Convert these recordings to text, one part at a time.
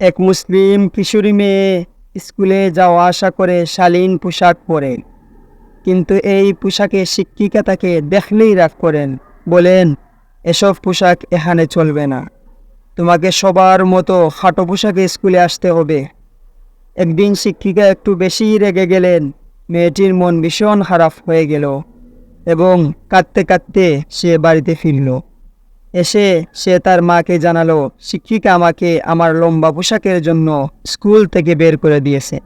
এক মুসলিম কিশোরী মেয়ে স্কুলে যাওয়া আসা করে শালীন পোশাক পরে। কিন্তু এই পোশাকে শিক্ষিকা তাকে দেখলেই রাগ করেন, বলেন, এসব পোশাক এখানে চলবে না। তোমাকে সবার মতো খাটো পোশাকে স্কুলে আসতে হবে। একদিন শিক্ষিকা একটু বেশি রেগে গেলেন, মেয়েটির মন ভীষণ খারাপ হয়ে গেল এবং কাঁদতে কাঁদতে সে বাড়িতে ফিরল। এসে সে তার মাকে জানালো, শিক্ষিকা আমাকে আমার লম্বা পোশাকের জন্য স্কুল থেকে বের করে দিয়েছে।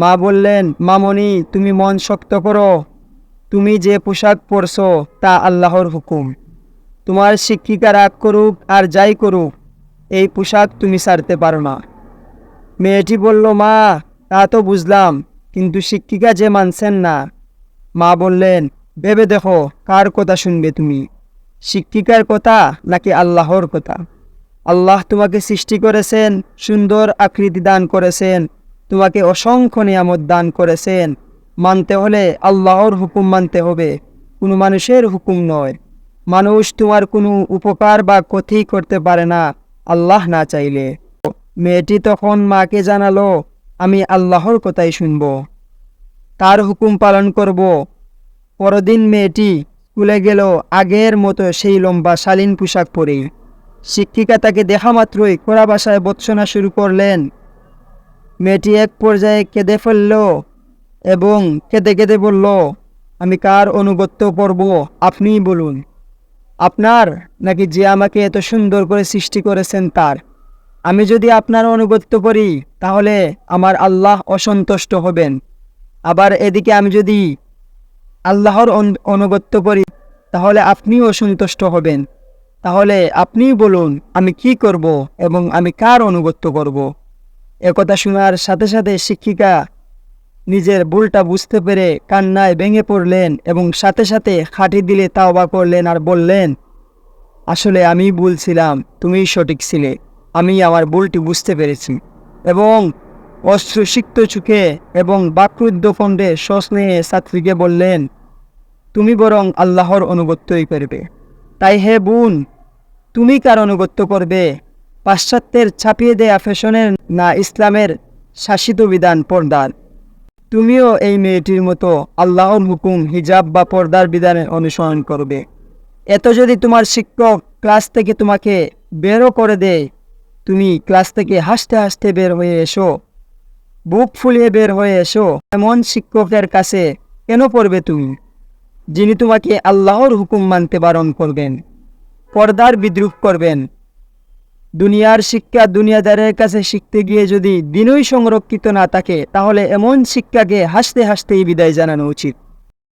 মা বললেন, মামনি, তুমি মন শক্ত করো। তুমি যে পোশাক পরছো তা আল্লাহর হুকুম। তোমার শিক্ষিকা রাগ করুক আর যাই করুক, এই পোশাক তুমি ছাড়তে পারো না। মেয়েটি বলল, মা, তা তো বুঝলাম, কিন্তু শিক্ষিকা যে মানছেন না। মা বললেন, ভেবে দেখো, কার কথা শুনবে তুমি? শিক্ষিকার কথা নাকি আল্লাহর কথা? আল্লাহ তোমাকে সৃষ্টি করেছেন, সুন্দর আকৃতি দান করেছেন, তোমাকে অসংখ্য নিয়ামত দান করেছেন। মানতে হলে আল্লাহর হুকুম মানতে হবে, কোনো মানুষের হুকুম নয়। মানুষ তোমার কোনো উপকার বা ক্ষতি করতে পারে না, আল্লাহ না চাইলে। মেয়েটি তখন মাকে জানালো, আমি আল্লাহর কথাই শুনব। তার হুকুম পালন করব। পরদিন মেয়েটি স্কুলে গেল আগের মতো সেই লম্বা শালীন পোশাক পরে। শিক্ষিকা তাকে দেখা মাত্রই খোড়া ভাষায় বৎসনা শুরু করলেন। মেয়েটি এক পর্যায়ে কেঁদে ফেলল এবং কেঁদে কেঁদে বলল, আমি কার অনুগত্য করব আপনিই বলুন। আপনার নাকি যে আমাকে এত সুন্দর করে সৃষ্টি করেছেন তার? আমি যদি আপনার অনুগত্য করি তাহলে আমার আল্লাহ অসন্তুষ্ট হবেন। আবার এদিকে আমি যদি আল্লাহর অন- অনুগত্য করি, তাহলে আপনিও অসন্তুষ্ট হবেন। তাহলে আপনিই বলুন, আমি কি করব এবং আমি কার অনুগত্য করব? একথা শোনার সাথে সাথে শিক্ষিকা নিজের ভুলটা বুঝতে পেরে কান্নায় ভেঙে পড়লেন এবং সাথে সাথে খাটি দিলে তাওবা করলেন আর বললেন, আসলে আমি বলছিলাম তুমিই সঠিক ছিলে। আমি আমার ভুলটি বুঝতে পেরেছি এবং অশ্রুসিক্ত চোখে এবং বাক্রুদ্ধ শ্বাস নিয়ে ছাত্রীকে বললেন, তুমি বরং আল্লাহর অনুগত্যই করবে। তাই হে বোন, তুমি কার অনুগত্য করবে? পাশ্চাত্যের ছাপিয়ে দেয়া ফ্যাশনের না ইসলামের শাসিত বিধান পর্দার। তুমিও এই মেয়েটির মতো আল্লাহর হুকুম, হিজাব বা পর্দার বিধানের অনুসরণ করবে। এত যদি তোমার শিক্ষক ক্লাস থেকে তোমাকে বেরও করে দেয়, তুমি ক্লাস থেকে হাসতে হাসতে বের হয়ে এসো। বুক ফুলিয়ে বের হয়ে এসো, এমন শিক্ষকের কাছে কেন পড়বে তুমি? যিনি তোমাকে আল্লাহর হুকুম মানতে বারণ করবেন, পর্দার বিদ্রুপ করবেন। দুনিয়ার শিক্ষা দুনিয়াদারের কাছে শিখতে গিয়ে যদি দিনই সংরক্ষিত না থাকে, তাহলে এমন শিক্ষাকে হাসতে হাসতেই বিদায় জানানো উচিত।